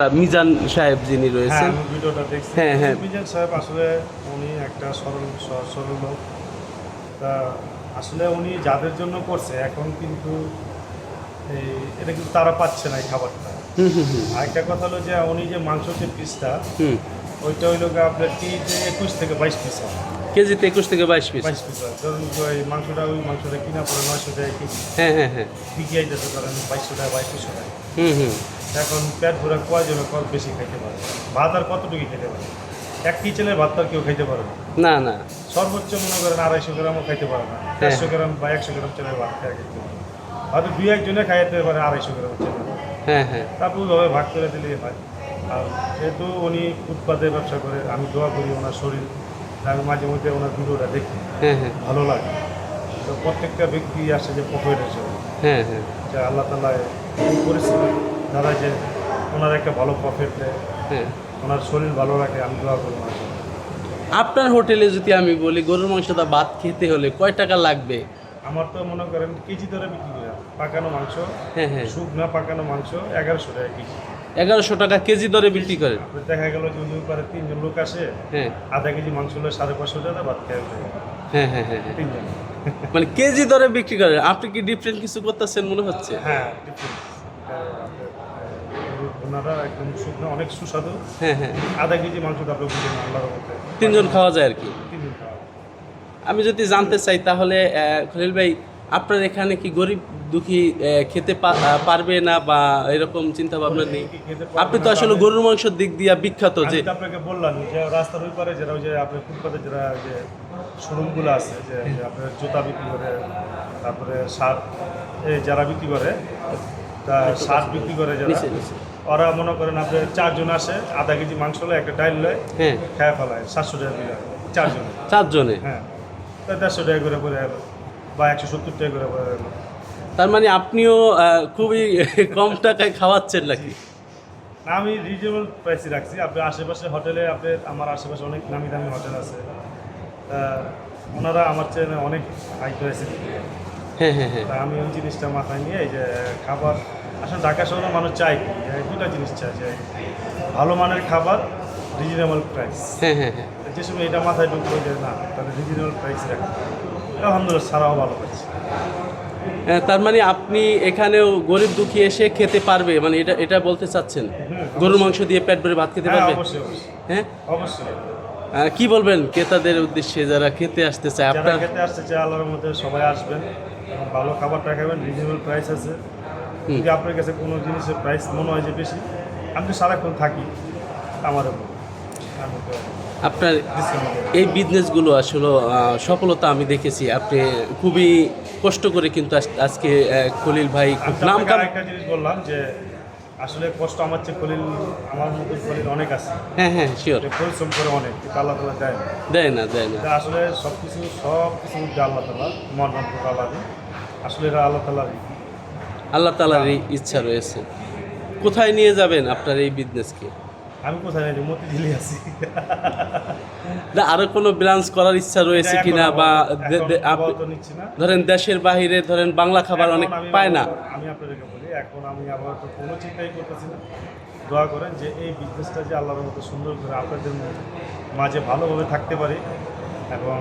মিজান সাহেব যিনি হ্যাঁ রয়েছেন ভিডিওটা দেখছি। হ্যাঁ, হ্যাঁ। মিজান সাহেব আসলে উনি একটা সরল সরল লোক। তা আসলে উনি যাদের জন্য করছে এখন কিন্তু এই এটা কিন্তু তারা পাচ্ছে না এই খাবারটা। হুম হুম হুম। আরেকটা কথা হলো যে উনি যে মাংস যে পিসটা হুম। ওইটা হইল আপনার কেজিতে একুশ থেকে বাইশ পিস হয়। কেজিতে একুশ থেকে বাইশ পিস? বাইশ পিস হয়। ধরুন ওই মাংসটা ওই মাংসটা কিনা পড়ে নয়শো টাকা কেজি। হ্যাঁ হ্যাঁ হ্যাঁ। বিক্রি আইতেছে ধরেন বাইশশো টাকা বাইশশো টাকা। হুম হুম। এখন পেট ভরে কয়জন কত বেশি খাইতে পারে? ভাত আর কতটুকু খেতে পারে? এক কিচেনের ভাত আর কেউ খাইতে পারে না। না সর্বোচ্চ মনে করেন আড়াইশো গ্রামও খাইতে পারে না। একশো গ্রাম বা একশো গ্রাম চালের ভাত খাই খেতে পারে। হয়তো দুই একজনে খাইতে পারে আড়াইশো গ্রাম চালের। হ্যাঁ হ্যাঁ। তারপর ওইভাবে ভাগ করে দিলেই হয়। আর যেহেতু উনি ফুটপাতের ব্যবসা করে আমি দোয়া করি ওনার শরীর আমি মাঝে মধ্যে ওনার ভিডিওটা দেখি। হ্যাঁ হ্যাঁ। ভালো লাগে। তো প্রত্যেকটা ব্যক্তি আসে যে প্রফিট হিসেবে হ্যাঁ হ্যাঁ। যে আল্লাহ তালা পরিস্থিতি দ্বারা যে ওনার একটা ভালো প্রফিট দেয় হ্যাঁ। ওনার শরীর ভালো রাখে আমি দোয়া করি ওনার আপনার হোটেলে যদি আমি বলি গরুর মাংসটা ভাত খেতে হলে কয় টাকা লাগবে? আমার তো মনে করেন কেজি ধরে বিক্রি করে পাকানো মাংস হ্যাঁ হ্যাঁ। শুকনা পাকানো মাংস এগারোশো টাকা কেজি। এগারোশো টাকা কেজি দরে বিক্রি করেন? দেখা গেল যে ওই পারে তিনজন লোক আসে হ্যাঁ। আধা কেজি মাংস হলে সাড়ে পাঁচশো টাকা ভাত খেয়ে হ্যাঁ হ্যাঁ হ্যাঁ হ্যাঁ। তিনজন। মানে কেজি দরে বিক্রি করেন? আপনি কি ডিফারেন্ট কিছু করতেছেন মনে হচ্ছে? হ্যাঁ different। আপনার, ওনারা একদম শুকনো অনেক সুস্বাদু। হ্যাঁ হ্যাঁ। আধা কেজি মাংস তো আপনি বুঝেন আল্লাহর মধ্যে তিনজন খাওয়া যায় আর কি? তিনজন খাওয়া আমি যদি জানতে চাই তাহলে খলিল ভাই আপনার এখানে কি গরিব দুঃখী খেতে পারবে না বা এরকম চিন্তা ভাবনা নেই? আপনি তো আসলে গরুর মাংসের দিক দিয়ে বিখ্যাত যে আপনাকে বললাম যে রাস্তার ওই পারে যারা ওই যে আপনার ফুটপাতে যারা যে শোরুমগুলো আছে যে আপনার জুতা বিক্রি করে তারপরে শার্ট এই যারা বিক্রি করে তা শার্ট বিক্রি করে যারা। ওরা মনে করেন আপনার চারজন আসে আধা কেজি মাংস লয় একটা ডাইল লয় হ্যাঁ। খেয়ে ফেলায় সাতশো টাকা দিয়ে চারজনে। চারজনে? হ্যাঁ। দেড়শো টাকা করে পরে এলো বা একশো সত্তর টাকা করে পরে এলো তার মানে আপনিও খুবই কম টাকায় খাওয়াচ্ছেন নাকি? না আমি রিজনেবল প্রাইসে রাখছি। আপনি আশেপাশে হোটেলে আপনি আমার আশেপাশে অনেক নামি দামি হোটেল আছে। ওনারা আমার চেয়ে অনেক হাই প্রাইসে হ্যাঁ হ্যাঁ হ্যাঁ। তা আমি ওই জিনিসটা মাথায় নিয়ে এই যে খাবার আসলে ঢাকা শহরে মানুষ চাই দুটা জিনিস চায় যে ভালো মানের খাবার রিজনেবল প্রাইস হ্যাঁ হ্যাঁ হ্যাঁ। যে সময় এটা মাথায় ঢুকলো যে না তাহলে রিজনেবল প্রাইস রাখি। আলহামদুলিল্লাহ সারাও ভালো পাচ্ছি। হ্যাঁ, তার মানে আপনি এখানেও গরিব দুঃখী এসে খেতে পারবে মানে এটা এটা বলতে চাচ্ছেন? গরুর মাংস দিয়ে পেট ভরে ভাত খেতে হ্যাঁ পারবে? হ্যাঁ? অবশ্যই। কি বলবেন ক্রেতাদের উদ্দেশ্যে যারা খেতে আসতে চায়? আপনার খেতে আসতে চায় আল্লাহর মধ্যে সবাই আসবেন। ভালো খাবারটা খাবেন রিজনেবল প্রাইস আছে। যদি আপনার কাছে কোনো জিনিসের প্রাইস মনে হয় যে বেশি? আমি তো সারাক্ষণ থাকি আমারও আমি আপনার এই বিজনেসগুলো আসলে সফলতা আমি দেখেছি। আপনি খুবই কষ্ট করে কিন্তু আজ- আজকে খলিল ভাই তো নাম আরেকটা জিনিস বললাম যে আসলে কষ্ট আমার চেয়ে খলিল আমার মতো খলিল অনেক আছে। হ্যাঁ হ্যাঁ শিওর পরিশ্রম করে অনেক কিন্তু আল্লাহ তালা দেয় না। দেয় না দেয় না। আসলে সব কিছু সব কিছু আল্লাহ তালা মহান আল্লাহ আসলে এটা আল্লাহ তালা আল্লাহ তালার এই ইচ্ছা রয়েছে। কোথায় নিয়ে যাবেন আপনার এই বিজনেসকে আমি কোথায় মতিঝিলি আছি। না আরও কোনো ব্রাঞ্চ করার ইচ্ছা রয়েছে কিনা বা ধরেন দেশের বাহিরে ধরেন বাংলা খাবার অনেক পায় না। আমি আপনাদেরকে বলি এখন আমি আবার তো কোনো চিন্তাই করতেছি না। দোয়া করেন যে এই বিজনেসটা যে আল্লাহর মতো সুন্দর করে আপনাদের মাঝে ভালোভাবে থাকতে পারি এবং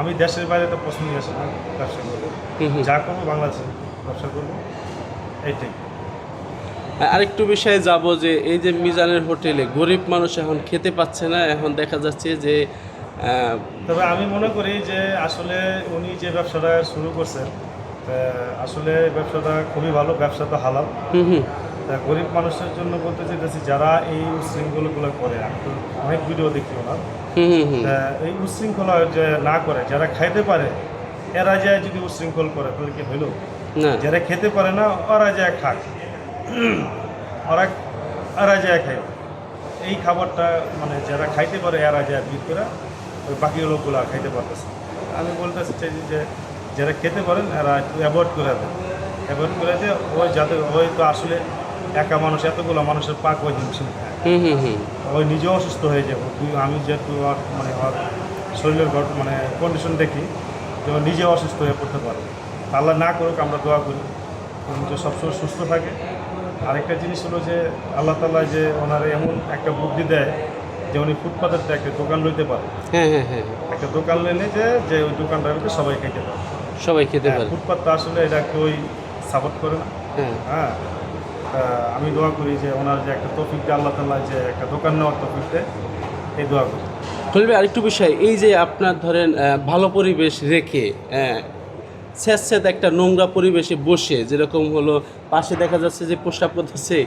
আমি দেশের বাইরে তো নিয়ে আসি না ব্যবসা করব। যা করব বাংলাদেশে ব্যবসা করব। এইটাই। আরেকটু বিষয়ে যাব যে এই যে মিজানের হোটেলে গরিব মানুষ এখন খেতে পাচ্ছে না এখন দেখা যাচ্ছে যে তবে আমি মনে করি যে আসলে উনি যে ব্যবসাটা শুরু করছেন আসলে ব্যবসাটা খুবই ভালো ব্যবসা তো হালাল। গরিব মানুষের জন্য বলতে চাইতেছি যারা এই উশৃঙ্খলগুলো করে আমি তো অনেক ভিডিও দেখি ওনার। এই উশৃঙ্খলা যে না করে যারা খাইতে পারে এরা যায় যদি উশৃঙ্খল করে তাহলে কি হইল? না। যারা খেতে পারে না ওরা যায় খাক। ওরা এরা যায় খায়। এই খাবারটা মানে যারা খাইতে পারে এরা যায় বিট করে ওই বাকি লোকগুলো খাইতে পারতেছে আমি বলতে চাইছি যে যারা খেতে পারেন এরা একটু অ্যাভয়েড করে দেয় অ্যাভয়েড করে দিয়ে ওই যাতে ওই তো আসলে একা মানুষ এতগুলো মানুষের পাক ওই জিনিস হুম হুম হুম। ওই নিজেও অসুস্থ হয়ে যাব। আমি যেহেতু মানে শরীরের মানে কন্ডিশন দেখি তো ও নিজেও অসুস্থ হয়ে পড়তে পারে আল্লাহ না করুক আমরা দোয়া করি। ও নিজে সবসময় সুস্থ থাকে। আরেকটা জিনিস হলো যে আল্লাহ তালা যে ওনার এমন একটা বুদ্ধি দেয় যে উনি ফুটপাতের থেকে একটা দোকান লইতে পারে। হ্যাঁ হ্যাঁ হ্যাঁ একটা দোকান লেনে যে যে ওই দোকানটার ভিতরে সবাই খেতে পারে। সবাই খেতে পারে। ফুটপাতটা আসলে এটা কেউই সাপোর্ট করে না। হ্যাঁ। তা আমি দোয়া করি যে ওনার যে একটা তফিক দেয় আল্লাহ তালা যে একটা দোকান নেওয়ার তফিক দেয় এই দোয়া করি। খলিল আরেকটু বিষয় এই যে আপনার ধরেন ভালো পরিবেশ রেখে স্যাঁত একটা নোংরা পরিবেশে বসে যেরকম হলো পাশে দেখা যাচ্ছে যে প্রস্রাব করতেছে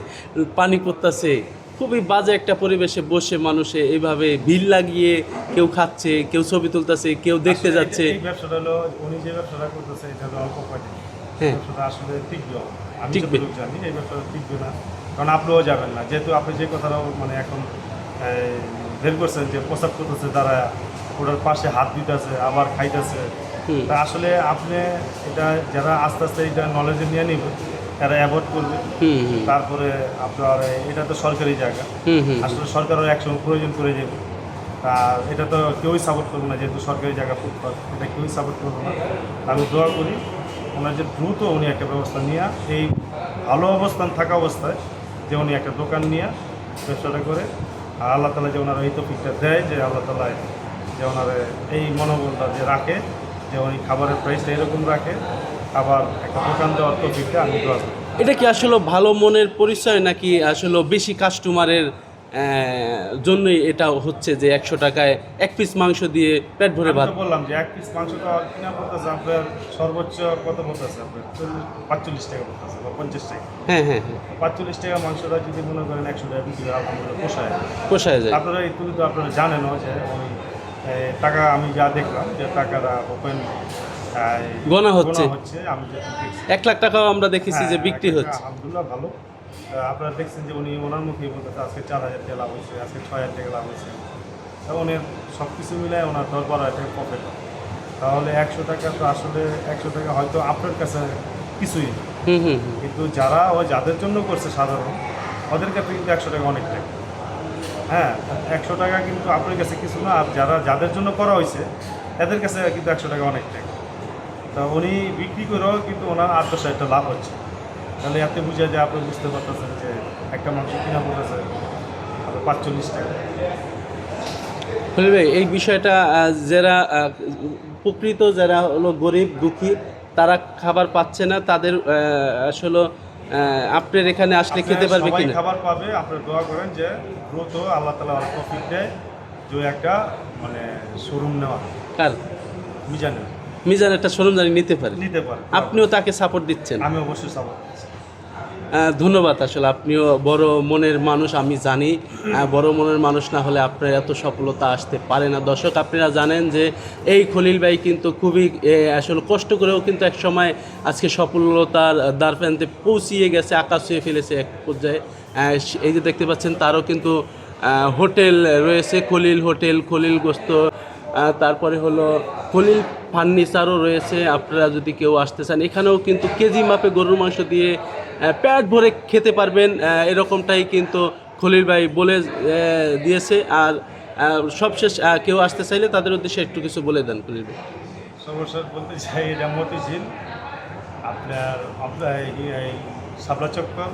পানি পড়তেছে খুবই বাজে একটা পরিবেশে বসে মানুষে এইভাবে ভিড় লাগিয়ে কেউ খাচ্ছে কেউ ছবি তুলতেছে কেউ দেখতে যাচ্ছে এই ব্যবসাটা হলো উনি যে ব্যবসাটা করতেছে এটা হলো অল্প হ্যাঁ। আসলে টিকবে। আমি জানি এই ব্যবসাটা টিকবে না কারণ আপনিও যাবেন না যেহেতু আপনি যে কথাটাও মানে এখন বের করছেন যে প্রস্তাব করতেছে তারা ওটার পাশে হাত দিতেছে আবার খাইতেছে। তা আসলে আপনি এটা যারা আস্তে আস্তে এটা নলেজে নিয়ে নিবে তারা অ্যাভয়েড করবে। তারপরে আপনার এটা তো সরকারি জায়গা। আসলে সরকারের একসঙ্গে প্রয়োজন করে যাবে আর এটা তো কেউই সাপোর্ট করবে না যেহেতু সরকারি জায়গা ফুটপাত এটা কেউই সাপোর্ট করবে না। আমি দোয়া করি ওনার যে দ্রুত উনি একটা ব্যবস্থা নিয়ে এই ভালো অবস্থান থাকা অবস্থায় যে উনি একটা দোকান নিয়ে ব্যবসাটা করে। আর আল্লাহ তালা যে ওনার এই তফিকটা দেয় যে আল্লাহ তালা যে ওনার এই মনোবলটা যে রাখে যে উনি খাবারের প্রাইসটা এরকম রাখে আবার একটা দোকান দেওয়ার তো তফিকটা আমি এটা কি আসলে ভালো মনের পরিচয় নাকি আসলে বেশি কাস্টমারের জন্যই এটা হচ্ছে যে একশো টাকায় এক পিস মাংস দিয়ে পেট ভরে ভাত? বললাম যে এক পিস মাংসটা কিনা পড়তেছে আপনার সর্বোচ্চ কত পড়তেছে আপনার পাঁচচল্লিশ টাকা পড়তেছে বা পঞ্চাশ টাকা। হ্যাঁ হ্যাঁ হ্যাঁ। পাঁচচল্লিশ টাকা মাংসটা যদি মনে করেন একশো টাকা বিক্রি হয় পোষায়। পোষায় যায়। আপনারা এই তুমি তো আপনারা জানেনও যে ওই টাকা আমি যা দেখলাম যে টাকাটা ওপেন গোনা হচ্ছে। আমি এক লাখ টাকাও আমরা দেখেছি যে হ্যাঁ, বিক্রি হচ্ছে। আলহামদুলিল্লাহ ভালো। আপনারা দেখছেন যে উনি ওনার মুখেই বলতেছে আজকে চার হাজার টাকা লাভ হয়েছে আজকে ছয় হাজার টাকা লাভ হয়েছে। এবং উনি সব কিছু মিলায় ওনার দশ বারো হাজার টাকা প্রফিট তাহলে একশো টাকা তো আসলে একশো টাকা হয়তো আপনার কাছে কিছুই হুম হুম হুম। কিন্তু যারা ও যাদের জন্য করছে সাধারণ ওদের কাছে কিন্তু একশো টাকা অনেক টাকা। হ্যাঁ একশো টাকা কিন্তু আপনার কাছে কিছু না, আর যারা, যাদের জন্য করা হয়েছে, এদের কাছে কিন্তু একশো টাকা অনেক টাকা। তা উনি বিক্রি করেও কিন্তু ওনার আট দশ হাজার লাভ হচ্ছে। তাহলে এতে বুঝা যায় আপনি বুঝতে পারতেছেন যে একটা মাংস কিনা পড়েছে পাঁচচল্লিশ টাকা। এই বিষয়টা যারা প্রকৃত যারা হলো গরিব, দুঃখী, তারা খাবার পাচ্ছে না, তাদের আসলে আপনার এখানে আসলে খেতে পারবে কি কিনা? খাবার পাবে আপনার দোয়া করেন যে দ্রুত আল্লাহ তালা প্রফিট দেয় যে একটা মানে শোরুম নেওয়া কার? মিজানের মিজান একটা শোরুম জানি নিতে পারে। নিতে পারে। আপনিও তাকে সাপোর্ট দিচ্ছেন। আমি অবশ্যই সাপোর্ট আহ, ধন্যবাদ আসলে। আপনিও বড় মনের মানুষ, আমি জানি। বড় মনের মানুষ না হলে আপনার এত সফলতা আসতে পারে না। দর্শক, আপনারা জানেন যে এই খলিল ভাই কিন্তু খুবই আসলে কষ্ট করেও কিন্তু এক সময় আজকে সফলতার দ্বার প্রান্তে পৌঁছিয়ে গেছে, আকাশ ছুঁয়ে ফেলেছে এক পর্যায়ে। এই যে দেখতে পাচ্ছেন, তারও কিন্তু হোটেল রয়েছে, খলিল হোটেল, খলিল গোস্ত। তারপরে হলো খলিল ফার্নিচারও রয়েছে। আপনারা যদি কেউ আসতে চান, এখানেও কিন্তু কেজি মাপে গরুর মাংস দিয়ে পেট ভরে খেতে পারবেন এরকমটাই কিন্তু খলিল ভাই বলে দিয়েছে। আর সবশেষ কেউ আসতে চাইলে তাদের উদ্দেশ্যে একটু কিছু বলে দেন খলিল ভাই। সর্বশেষ বলতে চাই, এটা মতিঝিল। আপনার আপনার সাবলা চক্কর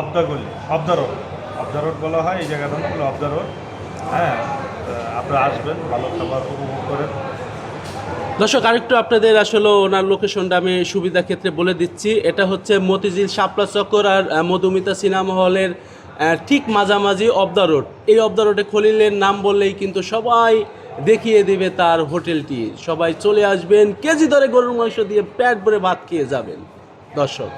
অবদাগলি অবদা রোড। অবদা রোড বলা হয়, এই জায়গাটার নাম হলো অবদা রোড। হ্যাঁ আপনারা আসবেন, ভালো খাবার উপভোগ করেন। দর্শক, আরেকটু আপনাদের আসলে ওনার লোকেশনটা আমি সুবিধা ক্ষেত্রে বলে দিচ্ছি। এটা হচ্ছে মতিঝিল শাপলা চক্কর আর মধুমিতা সিনেমা হলের ঠিক মাঝামাঝি অব দ্য রোড এই অব দ্য রোডে খলিলের নাম বললেই কিন্তু সবাই দেখিয়ে দিবে তার হোটেলটি। সবাই চলে আসবেন, কেজি দরে গরুর মাংস দিয়ে প্যাট ভরে ভাত খেয়ে যাবেন। দর্শক